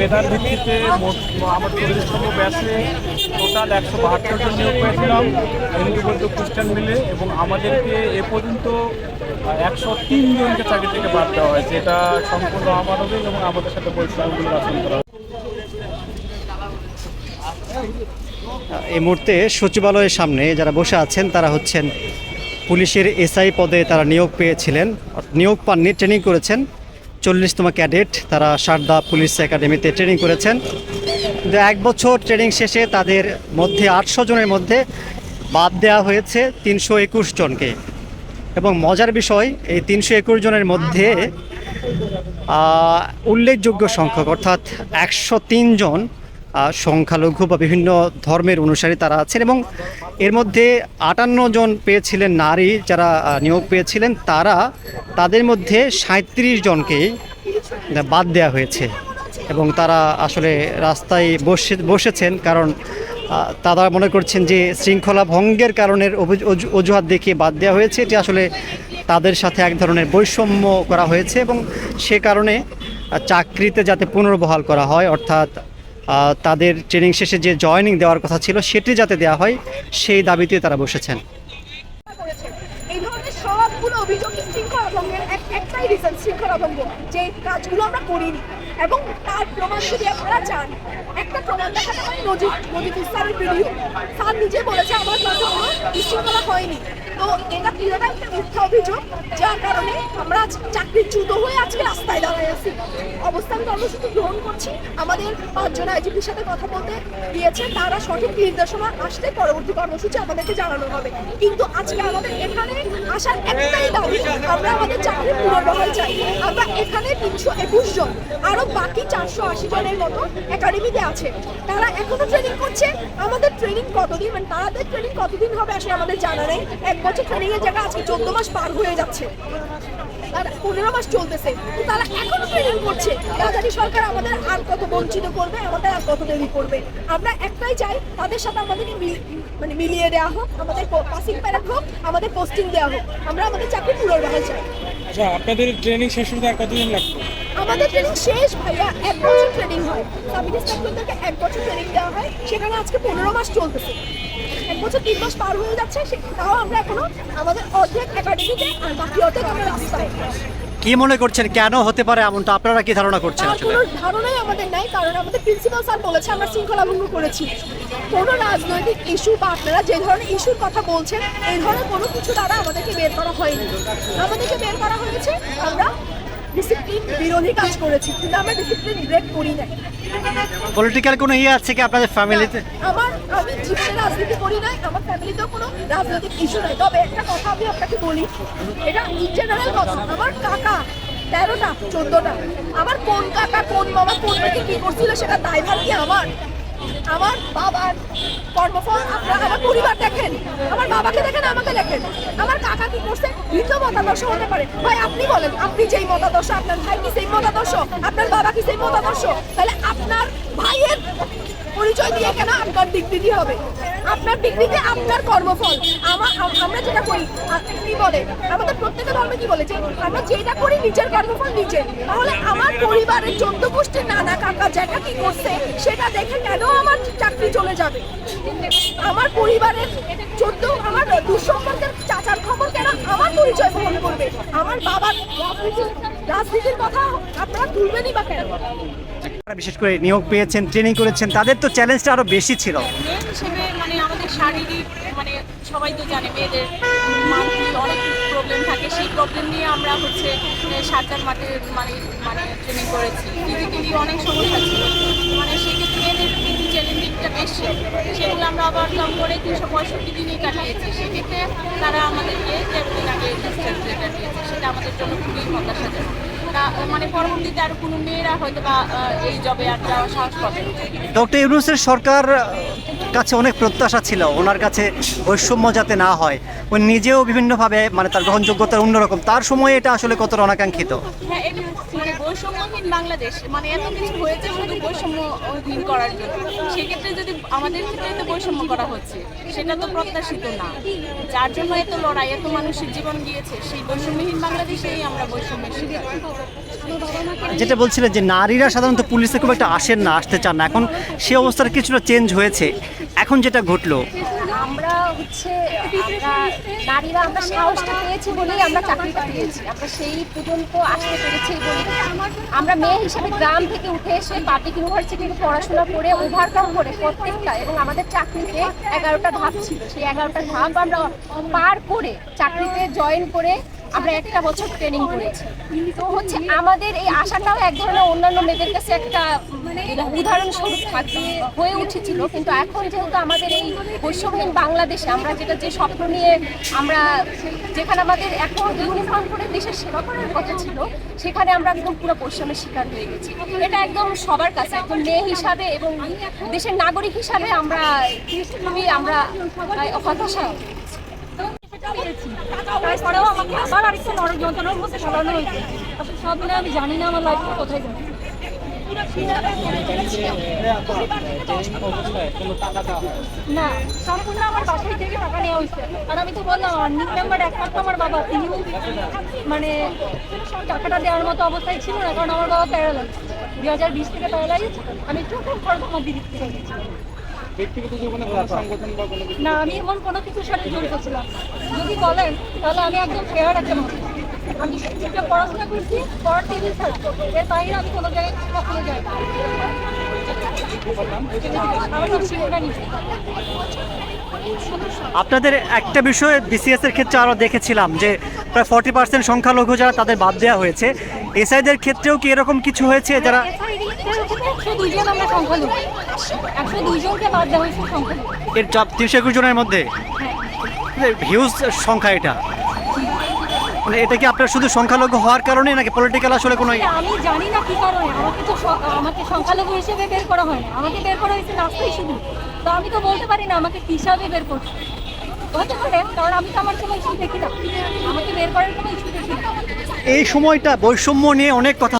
মেধার ভিত্তিতে আমার চল্লিশতম ব্যাচে টোটাল একশো বাহাত্তর জন নিয়োগ পেয়েছিলাম। হিন্দু বৌদ্ধ খ্রিস্টান মিলে এবং আমাদেরকে এ পর্যন্ত একশো তিন জনকে চাকরি থেকে বাদ দেওয়া হয়েছে। এটা সম্পূর্ণ আমাদের এবং আমাদের সাথে পরিশ্রমগুলো আচরণ করা। এই মুহূর্তে সচিবালয়ের সামনে যারা বসে আছেন, তারা হচ্ছেন পুলিশের এসআই পদে তারা নিয়োগ পেয়েছিলেন, নিয়োগ পাননি ট্রেনিং করেছেন। চল্লিশতম ক্যাডেট। তারা সারদা পুলিশ একাডেমিতে ট্রেনিং করেছেন। কিন্তু এক বছর ট্রেনিং শেষে তাদের মধ্যে আটশো জনের মধ্যে বাদ দেওয়া হয়েছে তিনশো একুশ জনকে। এবং মজার বিষয়, এই তিনশো একুশ জনের মধ্যে উল্লেখযোগ্য সংখ্যক, অর্থাৎ একশো জন সংখ্যালঘু বা বিভিন্ন ধর্মের অনুসারী তারা আছেন এবং এর মধ্যে আটান্ন জন পেয়েছিলেন নারী যারা নিয়োগ পেয়েছিলেন, তারা তাদের মধ্যে সাঁত্রিশ জনকেই বাদ দেওয়া হয়েছে এবং তারা আসলে রাস্তায় বসে, বসেছেন কারণ তারা মনে করছেন যে শৃঙ্খলা ভঙ্গের কারণের অজুহাত দেখিয়ে বাদ দেওয়া হয়েছে। এটি আসলে তাদের সাথে এক ধরনের বৈষম্য করা হয়েছে এবং সে কারণে চাকরিতে যাতে পুনর্বহাল করা হয় অর্থাৎ তাদের ট্রেনিং শেষে যে জয়েনিং দেওয়ার কথা ছিল সেটি যাতে দেওয়া হয়, সেই দাবিতে তারা বসেছেন করেছে এই ধরনের সবগুলো অভিযোগ শৃঙ্খলা ভঙ্গের এক- একটাই রিজন শৃঙ্খলা ভঙ্গ যে কাজগুলো আমরা করিনি। এবং তার প্রমাণ যদি আপনারা চান, একটা প্রমাণ দেখাতে হয় নজির নজির স্যারের ভিডিও স্যার নিজে বলেছে, আমার কাছে কোনো বিশৃঙ্খলা হয়নি। তো এটা পুরোটা একটা মিথ্যা অভিযোগ, যার কারণে আমরা চাকরিচ্যুত হয়ে আজকে রাস্তায় দাঁড়ায় আছি। অবস্থান কর্মসূচি গ্রহণ করছি। আমাদের পাঁচজন আইজিপির সাথে কথা বলতে দিয়েছে তারা সঠিক নির্দেশনা আসলে পরবর্তী কর্মসূচি আমাদেরকে জানানো হবে। কিন্তু আজকে আমাদের এখানে আসার একটাই দাবি, আমরা আমাদের চাকরি পুনর্বহাল চাই। আমরা এখানে তিনশো একুশ জন, আরও বাকি চারশো আশি জনের মতো একাডেমিতে আছে। তারা এখনও ট্রেনিং করছে। আমাদের ট্রেনিং কতদিন? মানে তাদের ট্রেনিং কতদিন হবে আসলে আমাদের জানা নেই। এক বছর ট্রেনিং এর জায়গা আজকে চোদ্দ মাস পার হয়ে যাচ্ছে। আর পনেরো মাস চলতেছে। তারা এখনও ট্রেনিং করছে। রাজানি সরকার আমাদের আর কত বঞ্চিত করবে, আমাদের আর কত দেরি করবে? আমরা একটাই চাই, তাদের সাথে আমাদেরকে মানে মিলিয়ে দেওয়া হোক, আমাদের পাসিং প্যারেড হোক, আমাদের পোস্টিং দেওয়া হোক। আমরা আমাদের চাকরি পুনর্বহাল চাই। আচ্ছা আপনাদের ট্রেনিং শেষ হতে আর কতদিন লাগবে? আমাদের ট্রেনিং শেষ ভাইয়া, এক বছর ট্রেনিং হয়। সাব ইন্সপেক্টরদেরকে এক বছর ট্রেনিং দেওয়া হয়। সেখানে আজকে পনেরো মাস চলতেছে। এক বছর তিন মাস পার হয়ে যাচ্ছে, সে- তাও আমরা এখনও আমাদের অর্ধেক একাডেমিতে আর বাকি অর্ধেক আমরা রাস্তায়। কি মনে করছেন? কেন হতে পারে এমনটা? আপনারা কি ধারণা করছেন আসলে? কোনো ধারণাই আমাদের নাই, কারণ আমাদের প্রিন্সিপাল স্যার বলেছে, আমরা শৃঙ্খলা ভঙ্গ করেছি। কোনো রাজনৈতিক ইস্যু বা আপনারা যে ধরনের ইস্যুর কথা বলছেন, এই ধরনের কোনো কিছু দ্বারা আমাদেরকে বের করা হয়নি। আমাদেরকে বের করা হয়েছে, আমরা ডিসিপ্লিন বিরোধী কাজ করেছি কিন্তু আমরা ডিসিপ্লিন ব্রেক করি নাই। পলিটিক্যাল কোনো ইয়ে আছে কি আপনাদের ফ্যামিলিতে আমার আমি জীবনে রাজনীতি করি নাই আমার ফ্যামিলিতেও কোনো রাজনৈতিক ইস্যু নাই। তবে একটা কথা আমি আপনাকে বলি এটা ইন জেনারেল কথা আমার কাকা তেরোটা চোদ্দটা আমার কোন কাকা কোন মামা কোন মেয়েকে কি করছিল সেটা দায়ভার কি আমার? আমার বাবার কর্মফল, আপনারা আমার পরিবার দেখেন। আমার বাবাকে দেখেন, আমাকে দেখেন। আমার কাকা কি করছে? ভিন্ন মতাদর্শ হতে পারে। ভাই, আপনি বলেন, আপনি যেই মতাদর্শ, আপনার ভাই কি সেই মতাদর্শ? আপনার বাবা কি সেই মতাদর্শ? তাহলে আপনার ভাইয়ের পরিচয় দিয়ে কেন আপনার ডিগ্রি হবে? আপনার ডিগ্রিতে আপনার কর্মফল। আমার আমরা যেটা আপনি বলে? আমাদের প্রত্যেকটা ধর্মে কি বলে? যে আমরা যেটা করি নিজের কর্মফল নিজে। তাহলে আমার পরিবারের চোদ্দ গোষ্ঠীর নানা কাকা যেটা কি করছে সেটা দেখে কেন আমার চাকরি চলে যাবে? আমার পরিবারের চোদ্দ আমার দুঃসম্পর্কের চাচার খবর কেন আমার পরিচয় বহন করবে? আমার বাবার রাজনীতির কথা আপনারা তুলবেনই বা কেন? বিশেষ করে নিয়োগ পেয়েছেন ট্রেনিং করেছেন তাদের তো চ্যালেঞ্জটা আরও বেশি ছিল। হিসেবে আমাদের শারীরিক মানে সবাই তো জানে মেয়েদের মানসিক অনেক প্রবলেম থাকে। সেই প্রবলেম নিয়ে আমরা হচ্ছে সাতটার মাঠে মানে মানে ট্রেনিং করেছি। ফিজিক্যালি অনেক সমস্যা ছিল। মানে সেক্ষেত্রে মেয়েদের কিন্তু চ্যালেঞ্জিংটা বেশি, সেগুলো আমরা আবার কম করে তিনশো পঁয়ষট্টি দিনই কাটিয়েছি। সেক্ষেত্রে তারা আমাদেরকে তেরো দিন আগে কাটিয়েছে সেটা আমাদের জন্য খুবই হতাশাজনক। মানে পরবর্তীতে আর কোনো মেয়েরা হয়তো বা এই জবে আর যাওয়ার সাহস পাবে ডক্টর ইউনুসের সরকার কাছে অনেক প্রত্যাশা ছিল, ওনার কাছে বৈষম্য যাতে না হয়। উনি নিজেও বিভিন্নভাবে মানে তার গ্রহণযোগ্যতা অন্যরকম তার সময়ে এটা আসলে কতটা অনাকাঙ্ক্ষিত হ্যাঁ বৈষম্যহীন বাংলাদেশ মানে এত কিছু হয়েছে শুধু করার জন্য। সেক্ষেত্রে যদি আমাদের ক্ষেত্রে বৈষম্য করা হচ্ছে, সেটা তো প্রত্যাশিত না। যার জন্য এত লড়াই, এত মানুষের জীবন গিয়েছে, সেই বৈষম্যহীন বাংলাদেশেই আমরা বৈষম্যের শিকার। যেটা বলছিলেন যে নারীরা সাধারণত পুলিশে খুব একটা আসেন না, আসতে চান না। এখন সে অবস্থার কিছুটা চেঞ্জ হয়েছে। এখন যেটা ঘটলো? আমরা হচ্ছে, আমরা নারীরা আমরা সাহসটা পেয়েছি বলেই আমরা চাকরিটা পেয়েছি আমরা সেই পর্যন্ত আসতে পেরেছি বলে। আমরা মেয়ে হিসেবে গ্রাম থেকে উঠে এসে পাবলিক ইউনিভার্সিটিতে পড়াশোনা করে ওভারকাম করে প্রত্যেকটা এবং আমাদের চাকরিতে এগারোটা ধাপ ছিল। সেই এগারোটা ধাপ আমরা পার করে চাকরিতে জয়েন করে আমরা একটা বছর ট্রেনিং করেছি। তো হচ্ছে আমাদের এই আশাটাও এক ধরনের অন্যান্য মেয়েদের কাছে একটা মানে উদাহরণস্বরূপ থাকবে হয়ে উঠেছিল। কিন্তু এখন যেহেতু আমাদের এই বৈষম্যহীন বাংলাদেশে আমরা যেটা যে স্বপ্ন নিয়ে আমরা যেখানে আমাদের এখন ইউনিফর্ম করে দেশের সেবা করার কথা ছিল, সেখানে আমরা একদম পুরো বৈষম্যের শিকার হয়ে গেছি। এটা একদম সবার কাছে, একদম মেয়ে হিসাবে এবং দেশের নাগরিক হিসাবে আমরা খুবই আমরা হতাশা তারপরেও আমাকে আবার আরেকটা নরক যন্ত্রণার মধ্যে সরানো হয়েছে সব মিলে আমি জানি না আমার লাইফটা কোথায় যাবে না সম্পূর্ণ আমার বাসায় থেকে টাকা নেওয়া হয়েছে আর আমি তো বললাম আর্নিং মেম্বার একমাত্র আমার বাবা তিনিও মানে টাকাটা দেওয়ার মতো অবস্থায় ছিল না কারণ আমার বাবা প্যারালাইজ দুই হাজার বিশ থেকে প্যারালাইজ আমি চোখের খরচ আমার দিদির থেকে ব্যক্তিগত জীবনে কোনো সংগঠন বা কোনো কিছু? না আমি এমন কোনো কিছুর সাথে জড়িত ছিলাম যদি বলেন তাহলে আমি একদম ফেয়ার একটা মানুষ। আমি পড়াশোনা করছি পড়ার টেবিলের বাইরে আমি কোনো জায়গায় কখনো যাই আপনাদের একটা বিষয়ে বিসিএস এর ক্ষেত্রে আরও দেখেছিলাম যে প্রায় ফর্টি পার্সেন্ট সংখ্যালঘু যারা তাদের বাদ দেওয়া হয়েছে। এসআইদের ক্ষেত্রেও কি এরকম কিছু হয়েছে যারা একশো দুইজন আমরা সংখ্যালঘু। একশো দুইজনকে বাদ দেওয়া হয়েছে সংখ্যালঘু। এর চাপ তিনশো একুশ জনের মধ্যে? হিউজ সংখ্যা এটা। মানে এটা কি আপনার শুধু সংখ্যালঘু হওয়ার কারণে নাকি পলিটিক্যাল আসলে কোনো আমি জানি না কি কারণে। আমাকে তো আমাকে সংখ্যালঘু হিসেবে বের করা হয় না। আমাকে বের করা হয়েছে নাস্তাই শুধু। তো আমি তো বলতে পারি না আমাকে কি হিসাবে বের করছে। হতে পারে কারণ আমি তো আমার কোনো ইস্যু দেখি না। আমাকে বের করার কোনো ইস্যু দেখি না। এই সময়টা বৈষম্য নিয়ে অনেক কথা